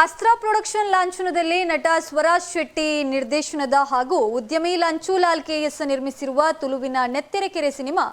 ಅಸ್ತ್ರ ಪ್ರೊಡಕ್ಷನ್ ಲಾಂಛನದಲ್ಲಿ ನಟ ಸ್ವರಾಜ್ ಶೆಟ್ಟಿ ನಿರ್ದೇಶನದ ಹಾಗೂ ಉದ್ಯಮಿ ಲಂಚೂಲಾಲ್ ಕೆಎಸ್ ನಿರ್ಮಿಸಿರುವ ತುಳುವಿನ ನೆತ್ತೆರೆಕೆರೆ ಸಿನಿಮಾ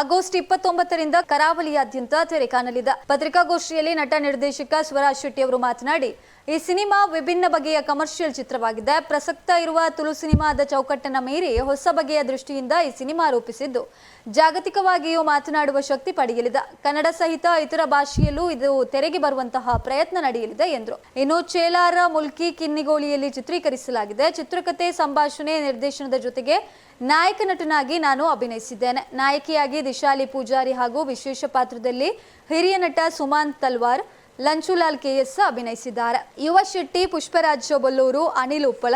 ಆಗಸ್ಟ್ ಇಪ್ಪತ್ತೊಂಬತ್ತರಿಂದ ಕರಾವಳಿಯಾದ್ಯಂತ ತೆರೆ ಕಾಣಲಿದೆ ಪತ್ರಿಕಾಗೋಷ್ಠಿಯಲ್ಲಿ ನಟ ನಿರ್ದೇಶಕ ಸ್ವರಾಜ್ ಶೆಟ್ಟಿ ಅವರು ಮಾತನಾಡಿ, ಈ ಸಿನಿಮಾ ವಿಭಿನ್ನ ಬಗೆಯ ಕಮರ್ಷಿಯಲ್ ಚಿತ್ರವಾಗಿದೆ. ಪ್ರಸಕ್ತ ಇರುವ ತುಳು ಸಿನಿಮಾದ ಚೌಕಟ್ಟನ್ನ ಮೀರಿ ಹೊಸ ಬಗೆಯ ದೃಷ್ಟಿಯಿಂದ ಈ ಸಿನಿಮಾ ರೂಪಿಸಿದ್ದು, ಜಾಗತಿಕವಾಗಿಯೂ ಮಾತನಾಡುವ ಶಕ್ತಿ ಪಡೆಯಲಿದೆ. ಕನ್ನಡ ಸಹಿತ ಇತರ ಭಾಷೆಯಲ್ಲೂ ಇದು ತೆರೆಗೆ ಬರುವಂತಹ ಪ್ರಯತ್ನ ನಡೆಯಲಿದೆ ಎಂದರು. ಇನ್ನು ಚೇಲಾರ ಮುಲ್ಕಿ ಕಿನ್ನಿಗೋಳಿಯಲ್ಲಿ ಚಿತ್ರೀಕರಿಸಲಾಗಿದೆ. ಚಿತ್ರಕಥೆ ಸಂಭಾಷಣೆ, ನಿರ್ದೇಶನದ ಜೊತೆಗೆ ನಾಯಕ ನಟನಾಗಿ ನಾನು ಅಭಿನಯಿಸಿದ್ದೇನೆ. ನಾಯಕಿಯಾಗಿ ದಿಶಾಲಿ ಪೂಜಾರಿ ಹಾಗೂ ವಿಶೇಷ ಪಾತ್ರದಲ್ಲಿ ಹಿರಿಯ ನಟ ಸುಮಾನ್ ತಲ್ವಾರ್, ಲಂಚುಲಾಲ್ ಕೆಎಸ್ ಅಭಿನಯಿಸಿದ್ದಾರೆ. ಯುವ ಶೆಟ್ಟಿ, ಪುಷ್ಪರಾಜ್ ಬೊಲ್ಲೂರು ಅನಿಲ್ ಉಪ್ಪಳ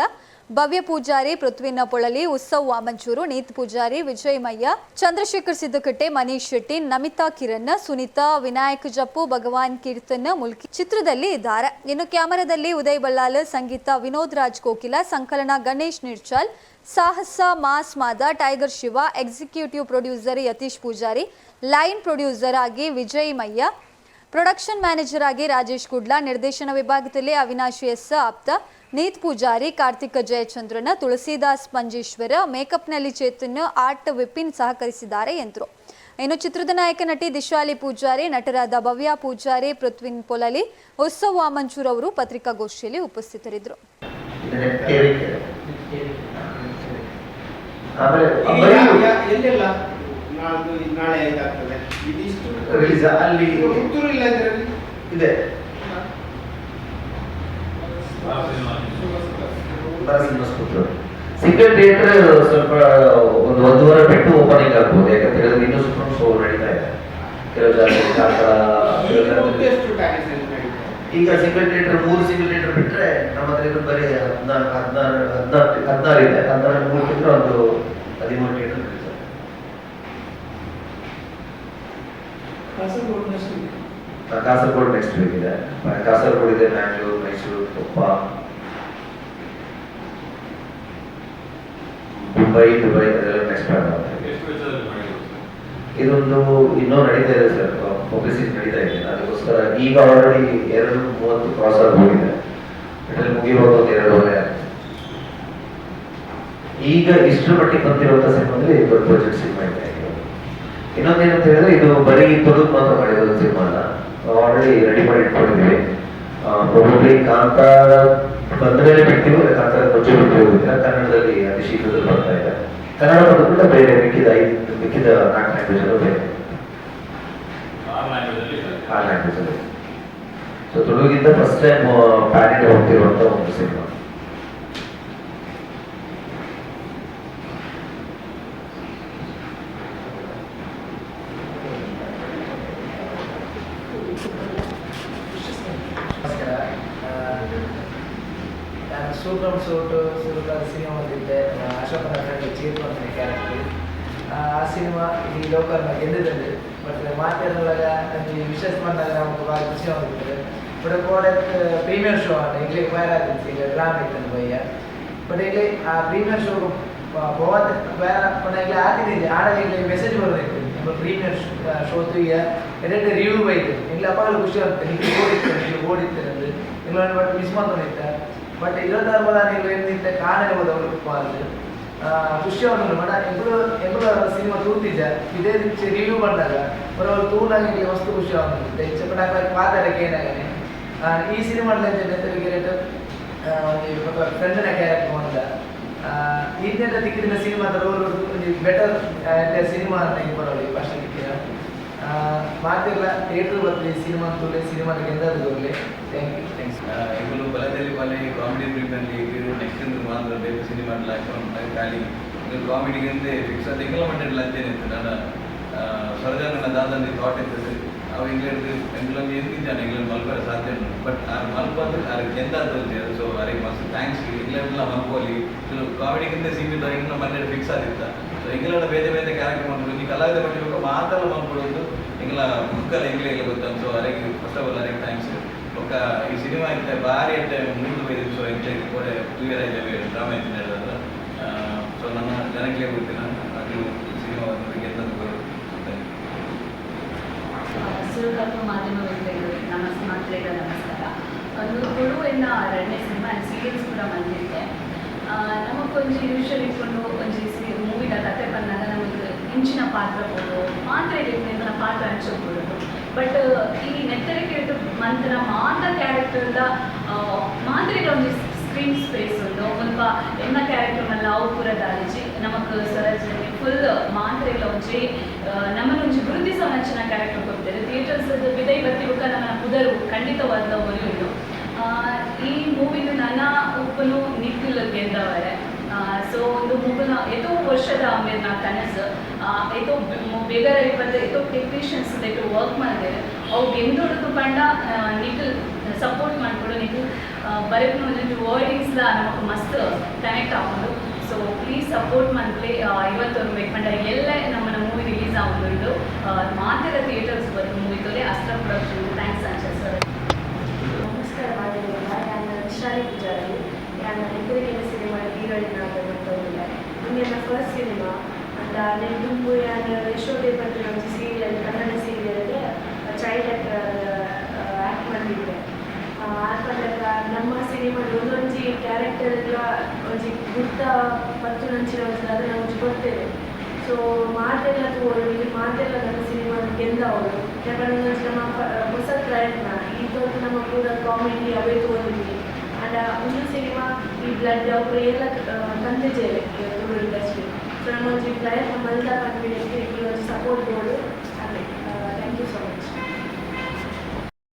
ಭವ್ಯ ಪೂಜಾರಿ ಪೃಥ್ವಿನ ಪೊಳಲಿ, ಉತ್ಸವ್ ವಾಮಂಚೂರು, ನೀತ್ ಪೂಜಾರಿ ವಿಜಯ್ ಮಯ್ಯ ಚಂದ್ರಶೇಖರ್ ಸಿದ್ದುಕಟ್ಟೆ, ಮನೀಶ್ ಶೆಟ್ಟಿ, ನಮಿತಾ ಕಿರಣ್ ಸುನೀತಾ, ವಿನಾಯಕ್ ಜಪ್ಪು, ಭಗವಾನ್ ಕೀರ್ತನ್, ಮುಲ್ಕಿ ಚಿತ್ರದಲ್ಲಿ ಇದ್ದಾರೆ. ಇನ್ನು ಕ್ಯಾಮರಾದಲ್ಲಿ ಉದಯ್ ಬಲ್ಲಾಲ್ ಸಂಗೀತ ವಿನೋದ್ ರಾಜ್ ಕೋಕಿಲ, ಸಂಕಲನ ಗಣೇಶ್ ನಿರ್ಚಾಲ್ ಸಾಹಸ mass Mada, tiger Shiva, executive producer Yatish Poojary, line producer ಆಗಿ ವಿಜಯ್ ಮಯ್ಯ ಪ್ರೊಡಕ್ಷನ್ ಮ್ಯಾನೇಜರ್ ಆಗಿ ರಾಜೇಶ್ ಕುಡ್ಲಾ, ನಿರ್ದೇಶನ ವಿಭಾಗದಲ್ಲಿ ಅವಿನಾಶ್ ಎಸ್ ಆಪ್ತ, ನೀತ್ ಪೂಜಾರಿ ಕಾರ್ತಿಕ ಜಯಚಂದ್ರನ, ತುಳಸಿದಾಸ್ ಮಂಜೇಶ್ವರ, ಮೇಕಪ್ನಲ್ಲಿ ಚೇತನ್ ಆರ್ಟ್ ವಿಪಿನ್ ಸಹಕರಿಸಿದ್ದಾರೆ ಎಂದರು. ಇನ್ನು ಚಿತ್ರದ ನಾಯಕ ನಟಿ ದಿಶಾಲಿ ಪೂಜಾರಿ, ನಟರಾದ ಭವ್ಯ ಪೂಜಾರಿ, ಪೃಥ್ವಿನ್ ಪೊಲಲಿ, ಉತ್ಸವ್ ವಾಮಂಚೂರ್ ಅವರು ಪತ್ರಿಕಾಗೋಷ್ಠಿಯಲ್ಲಿ ಉಪಸ್ಥಿತರಿದ್ದರು. ನಾಳೆ ಆ? ಅಲ್ಲಿ ಪುತ್ತೂರು ಇಲ್ಲ ಇದೆ. ಸಿಂಗಲ್ ಥಿಯೇಟರ್ ಸ್ವಲ್ಪ ಒಂದು ಒಂದೂವರೆ ಬಿಟ್ಟು ಓಪನಿಂಗ್ ಆಗ್ಬೋದು ಯಾಕಂದ್ರೆ ಹೇಳಿದ್ರೆ ಇನ್ನೂ ಸ್ವಲ್ಪ ಶೋ ನಡೀತಾ ಇದೆ. ಕೆಲವು ಈಗ ಸಿಂಗಲ್ ಥಿಯೇಟರ್ ಮೂರು ಸಿಂಗಲ್ ಥಿಯೇಟರ್ ಬಿಟ್ರೆ ನಮ್ಮ ಹತ್ರ ಬರೀ ಹದಿನಾರು ಹದಿನಾರು ಹದಿನಾರು ಹದಿನಾರು ಇದೆ. ಹದಿನಾರು ಮೂರು ಬಿಟ್ಟರೆ ಒಂದು ಹದಿಮೂರು ಥಿಯೇಟರ್ ಕಾಸರಗೋಡು ನೆಕ್ಸ್ಟ್ ವೀಕ್ ಇದೆ ಕಾಸರಗೋಡು ಇದೆ ಬ್ಯಾಂಗ್ಳೂರು ಮೈಸೂರು ಕೊಪ್ಪ ಮುಂಬೈ ದುಬೈ ಅದೆಲ್ಲ ನೆಕ್ಸ್ಟ್ ಇದೊಂದು ಇನ್ನೂ ನಡೀತಾ ಇದೆ ಸರ್ ಪಬ್ಲಿಸಿಟಿ ನಡೀತಾ ಇದೆ. ಅದಕ್ಕೋಸ್ಕರ ಈಗ ಆಲ್ರೆಡಿ ಎರಡು ಮೂವತ್ತು ಕ್ರಾಸ್ ಆಗಿ ಹೋಗಿದೆ. ಇದರಲ್ಲಿ ಮುಗಿಯುವಾಗ ಒಂದು ಎರಡೂವರೆ ಆಗುತ್ತೆ. ಈಗ ಇಷ್ಟರ ಮಟ್ಟಿಗೆ ಬಂದಿರುವಂಥ ಸಿನಿಮಾದಲ್ಲಿ ದೊಡ್ಡ ಬಜೆಟ್ ಸಿನಿಮಾ ಇದೆ. ಇನ್ನೊಂದೇನಂತ ಹೇಳಿದ್ರೆ ಇದು ಬರೀ ತುಳುಕ್ ಮಾತ್ರ ಮಾಡಿರೋದು ಸಿನಿಮಾ ಅಲ್ಲ. ಆಲ್ರೆಡಿ ರೆಡಿ ಮಾಡಿ ಇಟ್ಕೊಂಡಿದ್ದೀವಿ ಪ್ರಾಬಬ್ಲಿ ಕಾಂತಾರ ಬಂದ ಮೇಲೆ ಬಿಡ್ತೀವಿ ಕಾಂತಾರ ಮುಂಚೆ ಬಿಟ್ಟು ಕನ್ನಡದಲ್ಲಿ ಅತಿ ಶೀಘ್ರದಲ್ಲಿ ಬರ್ತಾ ಇದೆ. ಕನ್ನಡ ಬಂದ್ಬಿಟ್ಟು ಬೇರೆ ಮಿಕ್ಕಿದ ಐದು ಮಿಕ್ಕಿದ ನಾಲ್ಕು ಲ್ಯಾಂಗ್ವೇಜ್ ಅಲ್ಲೂ ಬೇರೆ. ಆ ಲ್ಯಾಂಗ್ವೇಜ್ ಅಲ್ಲಿ ಸೊ ತುಳುಗಿಂತ ಫಸ್ಟ್ ಟೈಮ್ ಪ್ಯಾನ್ ಇಂಡಿಯಾ ಹೋಗ್ತಿರುವಂತ ಒಂದು ಸಿನಿಮಾ. ನಮಸ್ಕಾರ ನಾನು ಸೂಪರ್ ಸೂಟು ಸುಲಭದ ಸಿನಿಮಾ ಬಂದಿದ್ದೆ ಅಶೋಕ ನಗರ ಚೀತು ಅಂತ ಕ್ಯಾರೆಕ್ಟರ್ ಆ ಸಿನಿಮಾ ಈ ಲೋಕಲ್ನ ಗೆದ್ದಿದ್ದಲ್ಲಿ ಬಟ್ ಮಾತಿನೊಳಗ ನನಗೆ ವಿಶೇಷ ಮಾಡಿದಾಗ ನಮಗೆ ಭಾಳ ಖುಷಿ ಆಗುತ್ತದೆ ಬಟ್ ಪ್ರಾಡಕ್ಟ್ ಪ್ರೀಮಿಯರ್ ಶೋ ಅಂತ ಇಲ್ಲಿ ವೈರ್ ಆಗಿತ್ತು ಈಗ ಗ್ರಾಮ್ ಇತ್ತು ಬಯ್ಯ ಬಟ್ ಇಲ್ಲಿ ಆ ಪ್ರೀಮಿಯರ್ ಶೋ ಬೋವಾದ ವೈರ್ ಕೊನೆಯಲ್ಲಿ ಆಗಿದೆ ಆಡಲಿಕ್ಕೆ ಮೆಸೇಜ್ ಬರೋದಿತ್ತು. ನಿಮ್ಮ ಪ್ರೀಮಿಯರ್ ಶೋತು ಈಗ ಎರಡೇ ರಿವ್ಯೂ ಐತೆ ನಿಮ್ಗೆ ಅಪಾರ ಖುಷಿ ಆಗುತ್ತೆ. ನಿಮಗೆ ಓಡಿತ್ತೆ ನೀವು ಓಡಿತ್ತೆ ಬಟ್ ಮಿಸ್ ಮಾಡ್ಕೊಂಡಿದ್ದೆ ಬಟ್ ಇರೋದಾರ ಬಲ ನೀವು ಏನಿದ್ದ ಕಾಣಬಹುದು ಅವರು ಪಾಲು ಖುಷಿಯಾಗಲು ಬಟ್ ಸಿನಿಮಾ ತೂತಿದ್ದ ಇದೇ ರೀತಿ ರಿವ್ಯೂ ಬಂದಾಗ ಬರೋರು ತೂಲಾಗಿ ನಿಮಗೆ ವಸ್ತು ಖುಷಿ ಆಗುತ್ತೆ. ಹೆಚ್ಚಪಟ್ಟಾಗ ಪಾದಕ್ಕೆ ಆ, ಈ ಸಿನಿಮಾದಲ್ಲಿ ಎಂತ ಬೇಕಾದ್ರೆ ಫ್ರೆಂಡನ ಕ್ಯಾರೆಕ್ಟರ್ ಬಂದ ಇಂಡಿಯನ್ ದಿಕ್ಕಿನ ಸಿನಿಮಾದ ರೋಲ್ ಬೆಟರ್ ಸಿನಿಮಾ ಅಂತ ಈಗ ಈ ಫಸ್ಟ್ ದಿಕ್ಕಿನ. ಮಾತಿಲ್ಲ ಥಿಯೇಟರ್ ಬರ್ತೀವಿ ಸಿನಿಮಾ ಅಂತೂಲೆ ಸಿನಿಮಾ ಗೆದ್ದಾದ್ರು ಬರಲಿ ಥ್ಯಾಂಕ್ ಯು ಥ್ಯಾಂಕ್ಸ್ ಇವರು ಬಲದಲ್ಲಿ ಬಲೆ ಕಾಮಿಡಿ ಫಿಲ್ಮಲ್ಲಿ ಇವರು ನೆಕ್ಸ್ಟ್ ಸಿನಿಮಾ ಮಾತ್ರ ಬೇಕು ಸಿನಿಮಾ ಖಾಲಿ. ಇದು ಕಾಮಿಡಿಗೆ ಫಿಕ್ಸ್ ಅದು ಎಲ್ಲ ಮಾಡಿರಲ್ಲ ಅಂತೇನೆ ನಾನು ಸರ್ಜಾನ ದಾದಲ್ಲಿ ಥಾಟ್ ಇರ್ತದೆ ಅವ್ರು ಇಂಗ್ಲೆಂಡ್ ಇಂಗ್ಲೆಂಡ್ ಎಲ್ಲಿದ್ದಾನೆ ಇಂಗ್ಲೆಂಡ್ ಮಲ್ಬರ ಸಾಧ್ಯ ಬಟ್ ಆ ಮಲ್ಬಂದ್ರೆ ಅವ್ರಿಗೆ ಎಂತ ತೋರಿಸಿದೆ ಸೊ ಅವ್ರಿಗೆ ಮಸ್ತ್ ಥ್ಯಾಂಕ್ಸ್ ಇಂಗ್ಲೆಂಡ್ಲ ಮಲ್ಕೋಲಿ ಕೆಲವು ಕಾಮಿಡಿಗಿಂತ ಸೀಮಿತ ಇಂಗ್ಲೆಂಡ್ ಮನೆ ಫಿಕ್ಸ್ ಆಗಿತ್ತ ಸೊ ಇಂಗ್ಲೆಂಡ್ ಬೇರೆ ಬೇರೆ ಕಾರ್ಯಕ್ರಮಗಳು ಈ ಕಲಾವಿದ ಬಗ್ಗೆ ಮಾತ್ರ ಮಲ್ಕೊಳ್ಳೋದು ಇಂಗ್ಲ ಮಕ್ಕಳ ಇಂಗ್ಲೆಂಡ್ ಗೊತ್ತಂತ ಸೊ ಅವ್ರಿಗೆ ಫಸ್ಟ್ ಆಫ್ ಆಲ್ ಅವ್ರಿಗೆ ಥ್ಯಾಂಕ್ಸ್ ಒಕ್ಕ ಈ ಸಿನಿಮಾ ಇತ್ತೆ ಭಾರಿ ಇತ್ತೆ ಮುಂದೆ ಬೇರೆ ಸೊ ಇಂಗ್ಲೆಂಡ್ ಕೂಡ ಟೂ ಇಯರ್ ಆಗಿದೆ ಡ್ರಾಮಾ ಅಂತ ಸೊ ನನ್ನ ಜನಕ್ಕೆ ಗೊತ್ತಿಲ್ಲ ಮಾತ್ರೆಗಳ ನಮಸ್ಕಾರ ಒಂದು ತುಳುವಿನ ಎರಡನೇ ಸಿನಿಮಾ ಸೀರಿಯಲ್ಸ್ ಕೂಡ ಬಂದಿದೆ. ನಮಗೊಂದು ಯೂಶ್ವಲ್ ಇಟ್ಕೊಂಡು ಒಂಜಿ ಮೂವಿನ ಕತೆ ಬಂದಾಗ ನಮಗೆ ಇಂಚಿನ ಪಾತ್ರ ಕೊಡು, ಮಾತ್ರ ಅಂತ ಪಾತ್ರ ಹಂಚಿಕೊಡೋದು ಬಟ್ ಈ ನೆತ್ತರೆ ಕೇಳಿದ ಮಂತ್ರ ಮಾತ್ರ ಕ್ಯಾರೆಕ್ಟರ್ದ ಮಾತ್ರ ಒಂದು ಸ್ಕ್ರೀನ್ ಸ್ಪೇಸ್ ಉಂಟು. ಸ್ವಲ್ಪ ಎನ್ನ ಕ್ಯಾರೆಕ್ಟರ್ನೆಲ್ಲ ಅವು ಪೂರ ದಾಲಿಜಿ ನಮಕ್ ಸರಜನೆ ಫುಲ್ ಮಾತ್ರ ಇಲ್ಲ ಒಂಜಿ ನಮ್ಮನ್ನು ಒಂಜಿ ಗುರುತಿಸ ನಚ್ಚಿನ ಕ್ಯಾರೆಕ್ಟರ್ ಕೊಡ್ತಾರೆ. ಥಿಯೇಟರ್ಸ್ ವಿದೈ ಬತ್ತಿ ಬುಕ್ಕ ಖಂಡಿತವಾದ ಒಂದು ಆ, ಈ ಮೂವಿನ ನನ್ನ ಉಪ್ಪನು ನಿಖಿಲ್ ಗೆದ್ದವರೆ. ಸೊ ಒಂದು ಮುಗುಲ ಎಷ್ಟೋ ವರ್ಷದ ಆಮೇಲೆ ನಾ ಕನಸು ಎಷ್ಟೋ ಬೇಗರ ಇಪ್ಪತ್ತು ಎಷ್ಟೋ ಟೆಕ್ನಿಷಿಯನ್ಸ್ ಎಷ್ಟೋ ವರ್ಕ್ ಮಾಡಿದ್ದಾರೆ. ಅವು ಗೆಂದೊಡದು ಪಂಡ ನಿಖಿಲ್ ಸಪೋರ್ಟ್ ಮಾಡಿಕೊಡು ನಿಖಿಲ್ ಬರೀಕ್ ಒಂದೊಂದು ವರ್ಡಿಂಗ್ಸ್ಲ ನಮಗೆ ಮಸ್ತ್ ಕನೆಕ್ಟ್ ಆಗೋದು ಸೊ ಪ್ಲೀಸ್ ಸಪೋರ್ಟ್ ಮಂತ್ಲಿ ಇವತ್ತೊಂದು ಬೇಕಂಡ ಎಲ್ಲ ನಮ್ಮನ್ನ ಮೂವಿ ರಿಲೀಸ್ ಆಗೋದು ಮಾತಿರ ಥಿಯೇಟರ್ಸ್ ಬಂದು ಮೂವಿ ತೊಲೆ ಅಸ್ತ್ರ ಪ್ರೊಡಕ್ಷನ್ ಥ್ಯಾಂಕ್ಸ್ ಅನ್ಸ ಸರ್ ನಮಸ್ಕಾರ ಮಾಡಿಲ್ಲ ನಾನು ವಿಶಾಲಿ ಪೂಜಾರಿ ಎದುರಿಗೆ ಸಿನಿಮಾ ಹೀರೋಯಿನ್ ಆಗಬೇಕಂತ ನನ್ನ ಫಸ್ಟ್ ಸಿನಿಮಾ ಅಂತ ದುಂಬು ನಾನು ಯಶೋದೆ ಬಂದು ನಮ್ಮ ಸೀರಿಯಲ್ ಕನ್ನಡ ಸೀರಿಯಲ್ಗೆ ಚೈಲ್ಡ್ ಆ್ಯಕ್ಟ್ ಮಾಡಿದ್ದೆ ಆಡ್ಕೊಂಡಾಗ ನಮ್ಮ ಸಿನಿಮಾ ಒಂದೊಂದು ಕ್ಯಾರೆಕ್ಟರ್ ಎಲ್ಲ ಒಂಜಿ ಗುರ್ತ ಪತ್ತು ನಂಚಿನ ಅದು ನಾವು ಗೊತ್ತೇವೆ ಸೊ ಮಾತೆಲ್ಲ ತೋರು ಇಲ್ಲಿ ಮಾತೆಲ್ಲ ನಮ್ಮ ಸಿನಿಮಾ ಗೆಂದ ಅವರು. ಯಾಕಂದ್ರೆ ನಮ್ಮ ಹೊಸ ಪ್ರಯತ್ನ ಇದೊಂದು ನಮ್ಮ ಕೂಡ ಕಾಮಿಡಿ ಅವೇ ಒಂದು ಸಿನಿಮಾ ಈ ಬ್ಲಡ್ ಅವರು ಎಲ್ಲ ತಂದಿದ್ದೇವೆ ತುಳು ಇಂಡಸ್ಟ್ರಿ ಸೊ ನಮ್ಮ ಒಂದು ಪ್ರಯತ್ನ ಮಲ್ದ ಕಂಡು ಸಪೋರ್ಟ್ ಬೋರ್ಡು